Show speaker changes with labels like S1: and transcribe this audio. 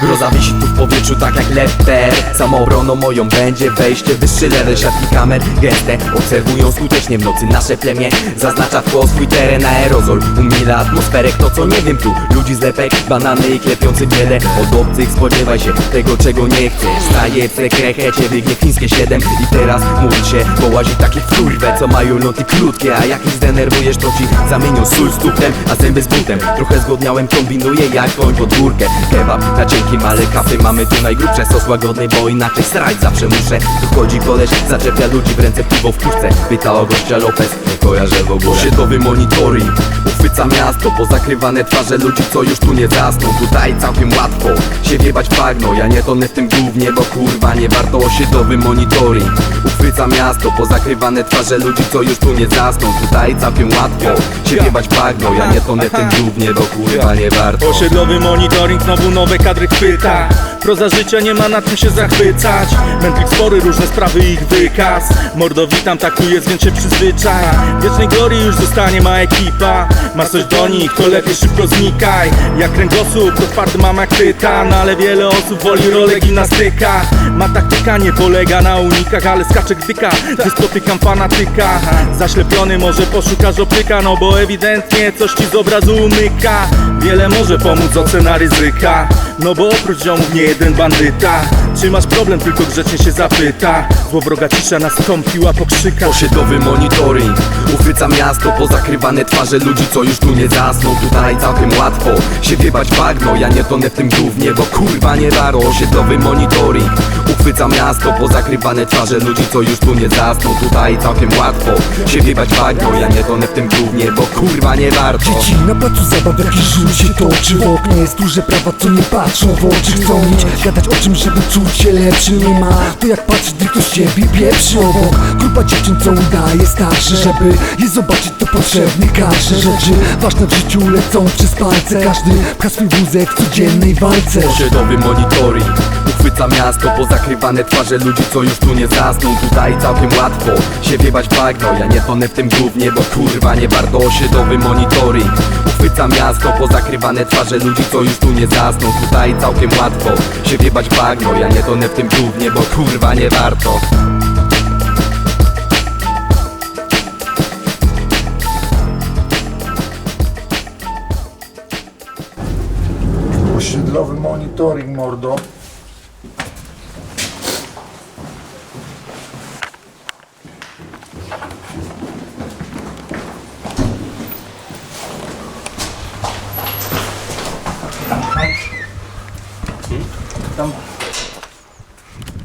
S1: Groza wisi tu w powietrzu tak jak lepter Samoobroną moją będzie wejście Wyższy level. Siatki kamer gęste Obserwują skutecznie w nocy nasze plemię. Zaznacza koło swój teren aerozol Umila atmosferę, kto co nie wiem tu Ludzi z lepek, banany i klepiący wiele Od obcych spodziewaj się tego czego nie chcesz. Staje w sekrechecie, wygnie chińskie 7 I teraz mówi się, połazi takie kurwę Co mają loty krótkie, a jak ich zdenerwujesz to ci Zamienią sól z tuptem, a zęby z butem. Trochę zgłodniałem, kombinuję jak koń pod górkę. Kebab na cienkim, ale kapy mamy tu najgrubsze. Sos łagodny, bo inaczej srać zawsze muszę. Tu chodzi koleś, zaczepia ludzi w ręce piwo w puszce Pyta o gościa Lopez, kojarzę w ogóle. Osiedlowy monitoring, uchwyca miasto Pozakrywane twarze ludzi, co już tu nie zasną. Tutaj całkiem łatwo się wiebać bagno. Ja nie tonę w tym głównie, bo kurwa nie warto Osiedlowy monitoring, uchwyca miasto. Pozakrywane twarze ludzi, co już tu nie zasną. Tutaj całkiem łatwo się wiebać bagno. Ja nie tonę w tym głównie, bo kurwa nie warto.
S2: Osiedlowy monitoring, znowu nowe kadry Proza życia nie ma na tym się zachwycać. Mętlik spory, różne sprawy ich wykaz. Mordo witam, tak tu jest, więc się przyzwyczaj Wiecznej glorii już zostanie ma ekipa. Masz coś do nich, to lepiej szybko znikaj. Jak kręgosłup, to twardy mam jak tytan. Ale wiele osób woli rolę gimnastyka. Ma taktyka, nie polega na unikach Ale skacze gdyka, gdy spotykam fanatyka Zaślepiony może poszukasz optyka. No bo ewidentnie coś ci z obrazu umyka Wiele może pomóc ocena ryzyka. No bo oprócz ziomów nie jeden bandyta. Czy masz problem, tylko grzecznie się zapyta? Złowroga cisza nastąpiła pokrzyka
S1: Osiedlowy monitoring. Uchwyca miasto, pozakrywane twarze ludzi, co już tu nie zasną. Tutaj całkiem łatwo się wiebać bagno. Ja nie tonę w tym głównie, bo kurwa nie warto Osiedlowy monitoring Uchwyca miasto, pozakrywane twarze ludzi, co już tu nie zasną. Tutaj całkiem łatwo się wiebać bagno Ja nie tonę w tym głównie, bo kurwa nie warto.
S3: Dzieci na placu zabaw jakiś żul się toczy. W oknie jest duże prawa, co nie patrzą w oczy. Chcą mieć, gadać o czym, żeby czuć się lepszym Nie ma to jak patrzeć, gdy ktoś ciebie pieprzy obok. Grupa dziewczyn, co udaje starsze Żeby je zobaczyć, to potrzebny każde Rzeczy ważne w życiu lecą przez palce. Każdy pcha swój wózek w codziennej walce.
S1: Osiedlowy monitoring. Uchwyca miasto, pozakrywane twarze ludzi, co już tu nie zasną. Tutaj całkiem łatwo się wiebać bagno. Ja nie tonę w tym głównie, bo kurwa nie warto Osiedlowy monitoring Uchwyca miasto, pozakrywane twarze ludzi, co już tu nie zasną. Tutaj całkiem łatwo się wiebać bagno. Ja nie tonę w tym głównie, bo kurwa nie warto.
S3: Osiedlowy monitoring, mordo